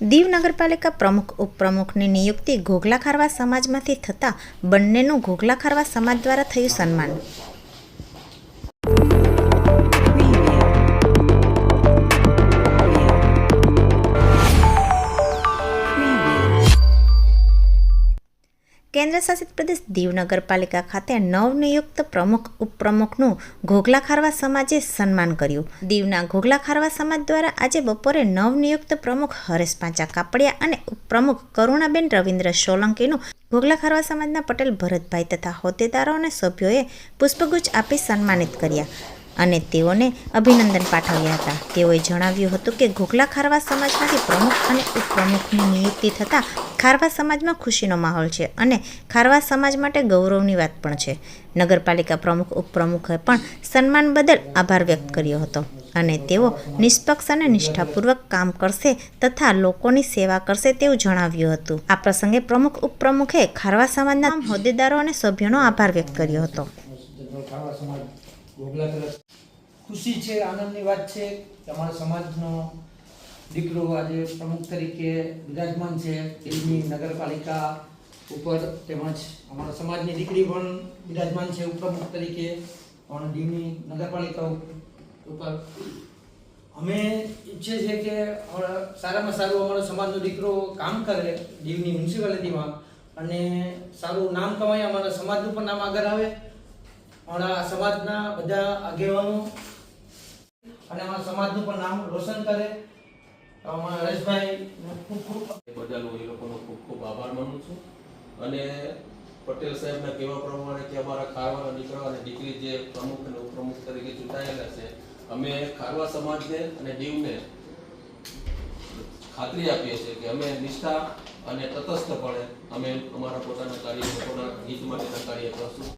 દીવ નગરપાલિકા પ્રમુખ, ઉપપ્રમુખની નિયુક્તિ ઘોઘલા ખારવા સમાજમાંથી થતાં બંનેનું ઘોઘલા ખારવા સમાજ દ્વારા થયું સન્માન. કેન્દ્ર શાસિત પ્રદેશ દીવ નગરપાલિકા ખાતે નવનિયુક્ત પ્રમુખ, ઉપપ્રમુખનું ઘોઘલા ખારવા સમાજે સન્માન કર્યું. દીવના ઘોઘલા ખારવા સમાજ દ્વારા આજે બપોરે નવનિયુક્ત પ્રમુખ હરેશ પાંચા કાપડિયા અને ઉપપ્રમુખ કરુણાબેન રવિન્દ્ર સોલંકીનું ઘોઘલા ખારવા સમાજના પટેલ ભરતભાઈ તથા હોદ્દેદારો અને સભ્યોએ પુષ્પગુચ્છ આપી સન્માનિત કર્યા. અને તેઓને અભિનંદન પાઠવ્યા હતા. તેઓએ જણાવ્યું હતું કે ઘોઘલા ખારવા સમાજમાંથી પ્રમુખ અને ઉપપ્રમુખની નિયુક્તિ થતાં ખારવા સમાજમાં ખુશીનો માહોલ છે અને ખારવા સમાજ માટે ગૌરવની વાત પણ છે. નગરપાલિકા પ્રમુખ, ઉપપ્રમુખે પણ સન્માન બદલ આભાર વ્યક્ત કર્યો હતો અને તેઓ નિષ્પક્ષ અને નિષ્ઠાપૂર્વક કામ કરશે તથા લોકોની સેવા કરશે તેવું જણાવ્યું હતું. આ પ્રસંગે પ્રમુખ, ઉપપ્રમુખે ખારવા સમાજના હોદ્દેદારો અને સભ્યોનો આભાર વ્યક્ત કર્યો હતો. ખાવા ગોગલા તરફ ખુશી છે, આનંદની વાત છે. કે અમારા સમાજનો દીકરો આજે પ્રમુખ તરીકે બિરાજમાન છે. દિલ્હી નગરપાલિકા ઉપર તેમજ અમારા સમાજની દીકરી પણ બિરાજમાન છે, ઉપપ્રમુખ તરીકે. પણ દીવની નગરપાલિકા ઉપર અમે ઈચ્છે છે કે સારામાં સારું અમારો સમાજનો દીકરો કામ કરે દીવની મ્યુનિસિપાલિટીમાં. અને સારું નામ કમાય, અમારા સમાજનું પણ નામ આગળ આવે. અમારા સમાજના બધા આગેવાનો અને અમારા સમાજનું પણ નામ રોશન કરે. અમારા હરેશભાઈ ખૂબ ખૂબ બધાનો એ લોકોનો ખૂબ ખૂબ આભાર માનું છું. અને પટેલ સાહેબના કહેવા પ્રમાણે કે અમારા ખારવાના દીકરા અને દીકરી જે પ્રમુખ અને ઉપપ્રમુખ તરીકે ચૂંટાયેલા છે, અમે ખારવા સમાજને અને દીવને ખાતરી આપીએ છીએ કે અમે નિષ્ઠા અને તટસ્થપણે અમે અમારા પોતાના કાર્ય પોતાના હિત માટેના કાર્ય કરશું.